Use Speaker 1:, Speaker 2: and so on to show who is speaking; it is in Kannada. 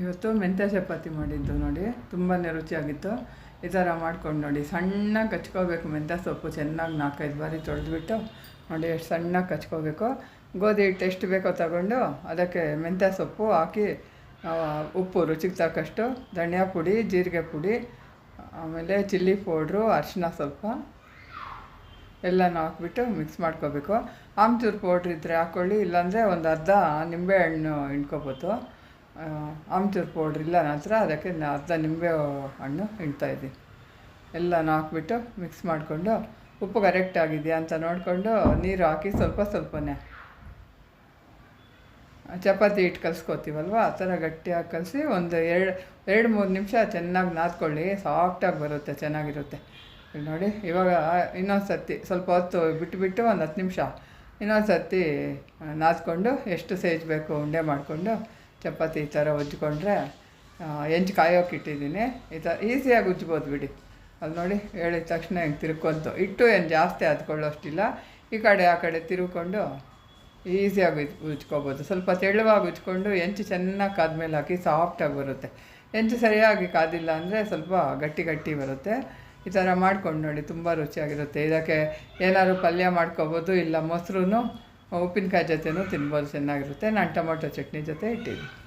Speaker 1: ಇವತ್ತು ಮೆಂತ್ಯ ಚಪಾತಿ ಮಾಡಿದ್ದು ನೋಡಿ ತುಂಬಾ ರುಚಿಯಾಗಿತ್ತು. ಈ ಥರ ಮಾಡ್ಕೊಂಡು ನೋಡಿ ಸಣ್ಣಗೆ ಕಚ್ಕೋಬೇಕು ಮೆಂತ್ಯ ಸೊಪ್ಪು, ಚೆನ್ನಾಗಿ ನಾಲ್ಕೈದು ಬಾರಿ ತೊಳೆದ್ಬಿಟ್ಟು ನೋಡಿ, ಎಷ್ಟು ಸಣ್ಣಗೆ ಕಚ್ಕೋಬೇಕು. ಗೋಧಿ ಹಿಟ್ಟು ಎಷ್ಟು ಬೇಕೋ ತಗೊಂಡು ಅದಕ್ಕೆ ಮೆಂತ್ಯ ಸೊಪ್ಪು ಹಾಕಿ ಉಪ್ಪು ರುಚಿಗೆ ತಕ್ಕಷ್ಟು, ಧನಿಯಾ ಪುಡಿ, ಜೀರಿಗೆ ಪುಡಿ, ಆಮೇಲೆ ಚಿಲ್ಲಿ ಪೌಡ್ರು ಅರಿಶಿನ ಸ್ವಲ್ಪ ಎಲ್ಲನೂ ಹಾಕ್ಬಿಟ್ಟು ಮಿಕ್ಸ್ ಮಾಡ್ಕೋಬೇಕು. ಆಮ್ಚೂರು ಪೌಡ್ರ್ ಇದ್ದರೆ ಹಾಕ್ಕೊಳ್ಳಿ ಇಲ್ಲಾಂದರೆ ಒಂದು ಅರ್ಧ ನಿಂಬೆಹಣ್ಣು ಹಿಂಡ್ಕೋಬೋದು. ಆಮ್ಚೂರು ಪೌಡ್ರ್ ಇಲ್ಲ ನನ್ನ ಹತ್ರ, ಅದಕ್ಕೆ ಅರ್ಧ ನಿಂಬೆ ಹಣ್ಣು ಹಿಂಡ್ತಾಯಿದ್ದೀನಿ ಎಲ್ಲನೂ ಹಾಕ್ಬಿಟ್ಟು ಮಿಕ್ಸ್ ಮಾಡಿಕೊಂಡು, ಉಪ್ಪು ಕರೆಕ್ಟ್ ಆಗಿದೆಯಾ ಅಂತ ನೋಡಿಕೊಂಡು ನೀರು ಹಾಕಿ ಸ್ವಲ್ಪ ಸ್ವಲ್ಪನೇ. ಚಪಾತಿ ಹಿಟ್ಟು ಕಲಿಸ್ಕೊತೀವಲ್ವ, ಆ ಥರ ಗಟ್ಟಿಯಾಗಿ ಕಲಸಿ ಒಂದು ಎರಡು ಎರಡು ಮೂರು ನಿಮಿಷ ಚೆನ್ನಾಗಿ ನಾದ್ಕೊಳ್ಳಿ ಸಾಫ್ಟಾಗಿ ಬರುತ್ತೆ, ಚೆನ್ನಾಗಿರುತ್ತೆ. ನೋಡಿ, ಇವಾಗ ಇನ್ನೊಂದು ಸರ್ತಿ ಸ್ವಲ್ಪ ಹೊತ್ತು ಬಿಟ್ಟುಬಿಟ್ಟು ಒಂದು ಹತ್ತು ನಿಮಿಷ, ಇನ್ನೊಂದು ಸರ್ತಿ ನಾದ್ಕೊಂಡು ಎಷ್ಟು ಸೇಜ್ ಬೇಕು ಉಂಡೆ ಮಾಡಿಕೊಂಡು ಚಪಾತಿ ಈ ಥರ ಉಜ್ಜಿಕೊಂಡ್ರೆ ಹೆಂಚು ಕಾಯೋಕೆ ಇಟ್ಟಿದ್ದೀನಿ. ಈ ಥರ ಈಸಿಯಾಗಿ ಉಜ್ಬೋದು ಬಿಡಿ. ಅಲ್ಲಿ ನೋಡಿ ಹೇಳಿದ ತಕ್ಷಣ ಹಿಂಗೆ ತಿರ್ಕೊಂತು. ಇಟ್ಟು ಏನು ಜಾಸ್ತಿ ಹತ್ಕೊಳ್ಳೋಷ್ಟಿಲ್ಲ ಈ ಕಡೆ, ಆ ಕಡೆ ತಿರುಕೊಂಡು ಈಸಿಯಾಗಿ ಉಜ್, ಉಜ್ಕೋಬೋದು. ಸ್ವಲ್ಪ ತೆಳುವಾಗಿ ಉಜ್ಕೊಂಡು ಹೆಂಚು ಚೆನ್ನಾಗಿ ಕಾದ್ಮೇಲೆ ಹಾಕಿ ಸಾಫ್ಟಾಗಿ ಬರುತ್ತೆ. ಹೆಂಚು ಸರಿಯಾಗಿ ಕಾದಿಲ್ಲ ಅಂದರೆ ಸ್ವಲ್ಪ ಗಟ್ಟಿ ಗಟ್ಟಿ ಬರುತ್ತೆ. ಈ ಥರ ಮಾಡ್ಕೊಂಡು ನೋಡಿ, ತುಂಬ ರುಚಿಯಾಗಿರುತ್ತೆ. ಇದಕ್ಕೆ ಏನಾದ್ರು ಪಲ್ಯ ಮಾಡ್ಕೋಬೋದು ಇಲ್ಲ ಮೊಸರು ಉಪ್ಪಿನಕಾಯಿ ಜೊತೆನೂ ತಿನ್ಬೋದು ಚೆನ್ನಾಗಿರುತ್ತೆ. ನಾನು ಟೊಮೊಟೊ ಚಟ್ನಿ ಜೊತೆ ಇಟ್ಟಿದ್ದೀನಿ.